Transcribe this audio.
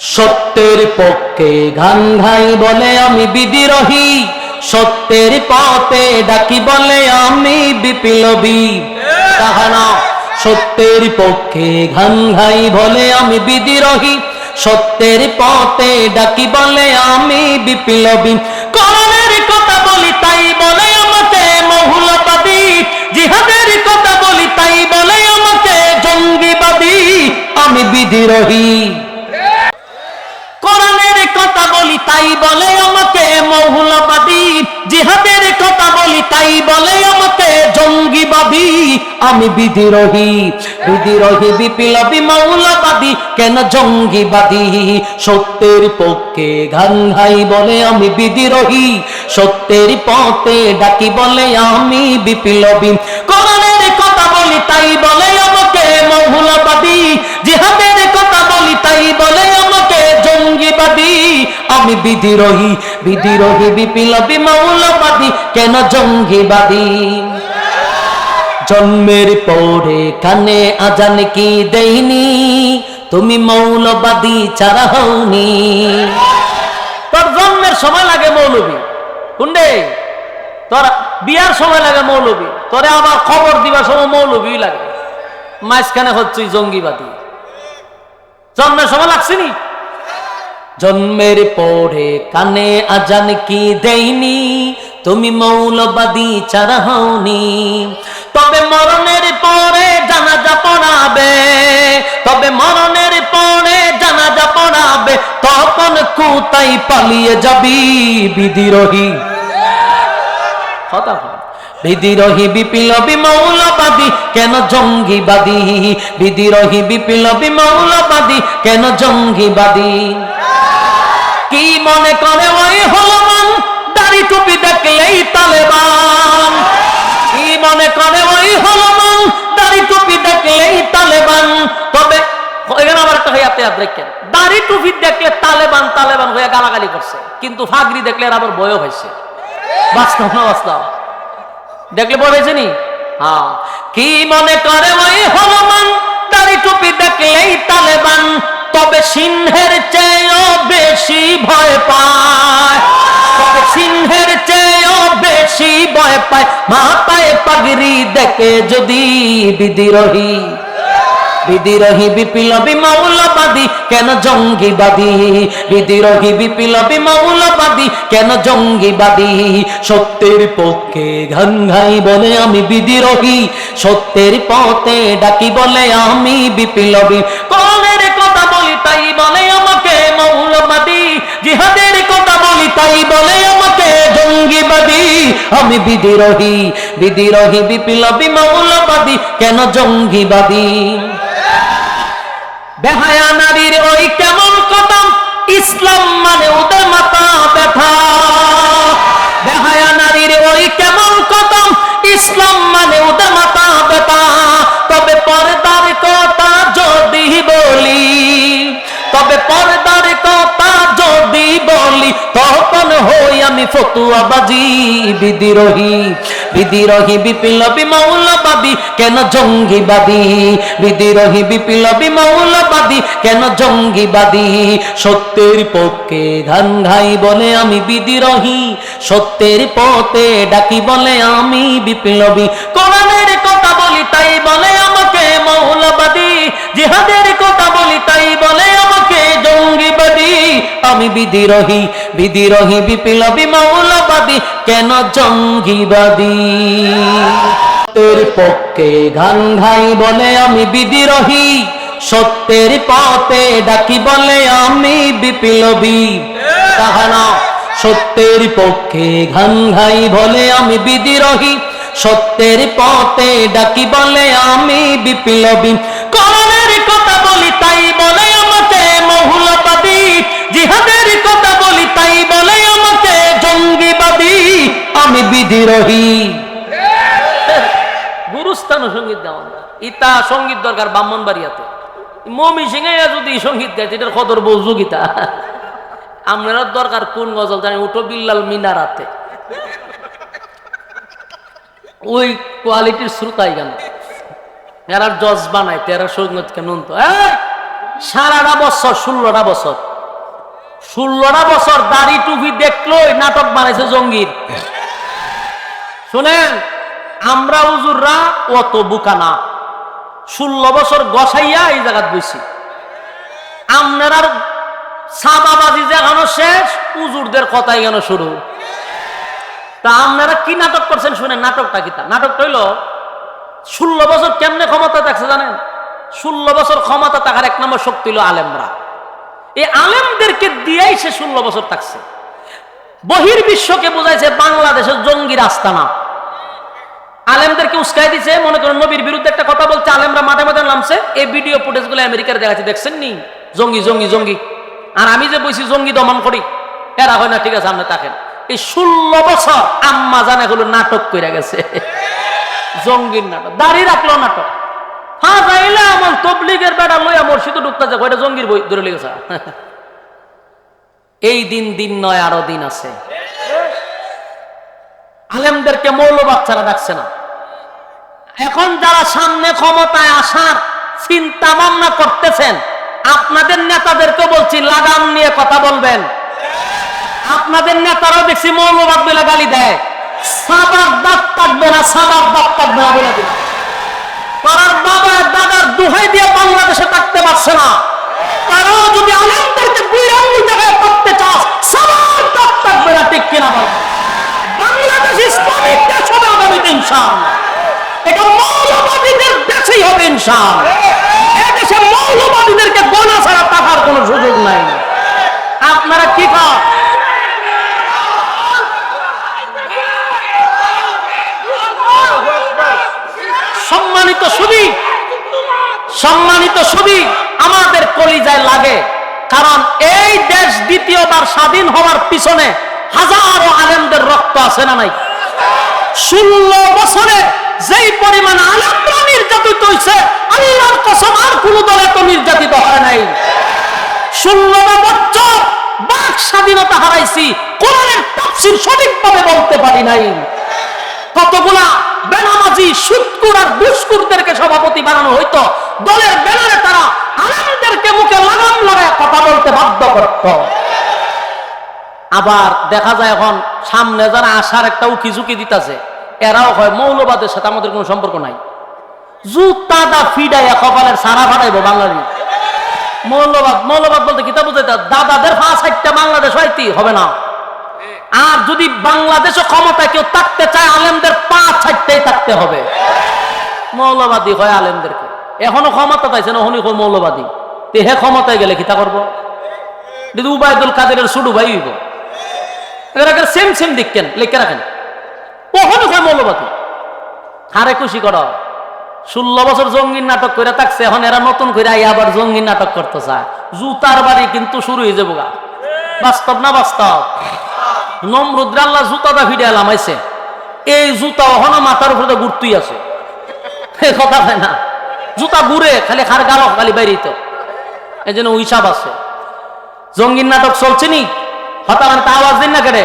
সত্যের পক্ষে গান গাই বলে আমি বিদ্রোহী। সত্যের পথে ডাকি বলে আমি বিপ্লবী। তাহানা সত্যের পক্ষে গান গাই বলে আমি বিদ্রোহী। সত্যের পথে ডাকি বলে আমি বিপ্লবী। করণের কথা বলি তাই বলে আমাকে মহুলবাদী জিহাদের কথা বলি তাই বলে আমাকে জঙ্গিবাদী। আমি বিদ্রোহী কোরআনের কথা বলি তাই বলে আমাকে মহুলবাদী। জিহাদের কথা বলি, তাই বলে আমাকে জঙ্গিবাদী। আমি বিদ্রোহী বিদ্রোহী, বিপ্লবী মৌলবাদী কেন জঙ্গিবাদী? সত্যের পক্ষে গাই বলে আমি বিদ্রোহী। সত্যের পথে ডাকি বলে আমি বিপ্লবী। কোরআনের কথা বলি, তাই বলে আমি বিদ্রোহী বিদ্রোহী, বিপ্লবী, মৌলবাদী, কেন জঙ্গিবাদী? জন্মের পরে কানে আজান কি দেইনি? তুমি মৌলবাদী চারা হওনি। তোর জন্মের সময় লাগে মৌলবী। কুন্ডে তোর বিয়ার সময় লাগে মৌলবী। তোরে আবার খবর দিবার সময় মৌলবী লাগে। মাঝখানে হচ্ছে জঙ্গিবাদী। জন্মের সময় লাগছেনি জন্মের পরে কানে আজান কি দেইনি তুমি মৌলবাদী ছাড়া হওনি। তবে মরণের পরে জানাজা পড়াবে। তবে মরণের পরে জানাজা পড়াবে। তখন কোথায় পালিয়ে যাবি বিদ্রোহী? কথা বল। বিদ্রোহী, বিপ্লবী, মৌলবাদী, কেন জঙ্গিবাদী? বিদ্রোহী, বিপ্লবী, মৌলবাদী, কেন জঙ্গিবাদী? কি মনে করে ওই হলমান দাড়ি টুপি দেখলেই তালেবান। কি মনে করে ওই হলমান দাড়ি টুপি দেখলেই তালেবান। তবে এখানে আবার একটা হইয়াতে দেখেন। দাড়ি টুপি দেখলে তালেবান তালেবান হয়ে গালাগালি করছে। কিন্তু ফাগরি দেখলে এর আবার বয় হয়েছে। বাস্তব না বাস্তব দেখলে বয় হয়েছে নি? হ্যাঁ। কি মনে করে ওই হনুমান? দাড়ি টুপি দেখলেই তালেবান। তবে সিংহের চেয়েও বেশি ভয় পায়। সিংহের চেয়েও বেশি ভয় পায়। মাথায় পাগড়ি দেখে যদি বিদ্রোহী বিদ্রোহী বিপ্লবী মৌলবাদী কেন জঙ্গিবাদী? বিদ্রোহী বিপ্লবী মৌলবাদী কেন জঙ্গিবাদী? সত্যের পক্ষে ঘন ঘাই বলে আমি বিদ্রোহী। সত্যের পথে ডাকি বলে আমি বিপ্লবী। আমি বিদিরোহী বিদিরোহী, বিপ্লবী, মৌলবাদী, কেন জঙ্গিবাদী? বেহায়া নারীর ওই কেমন কথা ইসলাম মানে ওদের মাতা ব্যথা। তখন হই আমি ফতুয়াবাজি, বিদ্রোহী বিদ্রোহী, বিপ্লবী মৌলবাদী, কেন জঙ্গিবাদী? বিদ্রোহী, বিপ্লবী মৌলবাদী, কেন জঙ্গিবাদী? সত্যের পক্ষে ধান ঘাই বলে আমি বিদ্রোহী, সত্যের পথে ডাকি বলে আমি বিপ্লবী। কোরআনের কথা বলি, তাই বলে আমাকে মৌলবাদী। জিহাদের আমি বিদ্রোহী বিদ্রোহী বিপ্লবী, মৌলবাদী, কেন জঙ্গিবাদী? সত্যের পক্ষে গান ঘাই বলে আমি বিদ্রোহী সত্যের পথে ডাকি বলে আমি বিপ্লবী। তাহানা সত্যের পক্ষে ঘান ঘাই বলে আমি বিদ্রোহী সত্যের পথে ডাকি বলে আমি বিপ্লবী। করণের জিহাদের কথা বলি, তাই বলে আমাকে জঙ্গিবাদী, আমি বিদ্রোহী। গুরুস্থান সংগীত দেওয়া ইতা সংগীত দরকার ব্রাহ্মণ বাড়িয়াতে মমি সিংহে যদি সংগীত গাইছে এটার কদর বৌযোগিতা আপনার দরকার কোন গজল জানি উঠো বিল্লাল মিনারাতে। ওই কোয়ালিটির শ্রোতাই গান। এরা জজ বানায়, তেরা সংগীত কেন তো। সারাটা বছর, ষোলোটা বছর। ষোলোটা বছর দাড়ি টুপি দেখলোই নাটক বানাইছে জঙ্গির। শুনেন, আমরা উজুররা অত বুকা না। ষোলো বছর গসাইয়া এই জায়গাত বইছি। আপনার সাদাবাজি যেখানো শেষ উজুরদের কথাই কেন শুরু। তা আপনারা কি নাটক করছেন শুনেন, নাটকটা কি তা? নাটকটা হইল, ষোলো বছর কেমনে ক্ষমতা থাকছে জানেন? ষোলো বছর ক্ষমতা থাকার এক নম্বর শক্তি হলো আলেমরা। এই আলেমদেরকে দিয়েই সে ষোলো বছর থাকছে। বহির বিশ্বকে বোঝাইছে বাংলাদেশের জঙ্গি রাস্তা না। আলেমদেরকে উস্কাই দিছে, মনে করেন নবীর বিরুদ্ধে একটা কথা বলছে, আলেমরা মাঠে মাঠে নামছে। এই ভিডিও ফুটেজগুলো আমেরিকার দেখাচ্ছে, দেখছেন নি? জঙ্গি জঙ্গি জঙ্গি। আর আমি যে বলছি জঙ্গি দমন করি, এরা হয় না, ঠিক আছে, আপনি থাকেন। এই ষোলো বছর আম্মা জানে হলো নাটক করে গেছে। জঙ্গির নাটক, দাড়ি রাখল নাটক। হ্যাঁ আমার তবলিগের বেড়া লইয়া ঢুকতেছে কয়টা জঙ্গির বই ধরে এই দিন দিন নয়, আরও দিন আছে। আলেমদেরকে না। এখন যারা সামনে ক্ষমতায় আসার চিন্তা ভাবনা করতেছেন, আপনাদের নেতাদেরকে বলছি, লাগাম নিয়ে কথা বলবেন। আপনাদের নেতারাও দেখছি মৌলবাদ বলে গালি দেয়। সাবার দাঁত কাটবে না সাবার দাঁত কাটবে না বলে পাড়ার বাবা দাদার দুহাই দিয়ে বাংলাদেশে থাকতে পারছে না। তারাও যদি দুই আঙ্গুল জায়গায় থাকতে চাস সবার দাঁত থাকবে না, ঠিক কিনা বল? বাংলাদেশ ইসলামিক দেশ হবে আগামীতে ইনশাআল্লাহ। এটা মৌলবাদীদের দেশেই হবে ইনশাআল্লাহ এদেশে মৌলবাদীদেরকে গোনা ছাড়া টাকার কোনো সুযোগ নাই আপনারা কি কর সম্মানিত সুবি সম্মানিত সুবি আমাদের কলিজায় লাগে। কারণ এই দেশ দ্বিতীয়বার স্বাধীন হওয়ার পিছনে হাজারো আলেমদের রক্ত আছে না নাই? ষোলো বছরে যেই পরিমাণ আলেমরা নির্যাতিত হয়েছে আল্লাহর কসম আর কোন দলে তো নির্যাতিত হয় নাই। ষোলোটা বছর বাক স্বাধীনতা হারাইছি, কোরআনের তাফসীর সঠিকভাবে বলতে পারি নাই। কতগুলা বেনামাজি সুৎকুর আর দুষ্কুরদেরকে সভাপতি বানানো হইতো? দলের ব্যানারে তারা আলেমদেরকে মুখে লাগাম লাগায় কথা বলতে বাধ্য করত। আবার দেখা যায় এখন সামনে যারা আসার একটা উকি ঝুঁকি দিতেছে, এরাও হয় মৌলবাদের সাথে আমাদের কোনো সম্পর্ক নাই। জুতা দা ফিডাইয়া কপালের সারা ফাটাইবো বাঙালি। মৌলবাদ মৌলবাদ বলতে কিতাব বুঝাইতে দাদাদের পাঁচ ষাটটা বাংলাদেশ হয়তি হবে না। আর যদি বাংলাদেশে ক্ষমতায় কেউ থাকতে চায়, আলেমদের পা ছাড়তেই থাকতে হবে। মৌলবাদী হয় আলেমদেরকে। এখনও ক্ষমতা পাইছে না হনি মৌলবাদী। তে হে ক্ষমতায় গেলে কিতা করব? যদি উবায়দুল কাদেরের শুডু ভাই হইব। সেম সেম দেখছেন লিখে রাখেন। কখনো হয় মৌলবাদী? হারে খুশি করো। ষোলো বছর জঙ্গির নাটক করে থাকছে, এখন এরা নতুন করে আই আবার জঙ্গির নাটক করতে চায়। জুতার বাড়ি কিন্তু শুরু হয়ে যাব বাস্তব না বাস্তব? নমরুদ্র আল্লাহ জুতাটা ফিরে এলাম আইছে এই জুতা ওখানে মাথার উপরে গুরতুই আছে। এ কথা হয় না, জুতা ঘুরে খালি খার গাল খালি বাইরিত তো। এই জন্য হিসাব আছে। জঙ্গির নাটক চলছে নি? হঠাৎ আওয়াজ দিন না কেটে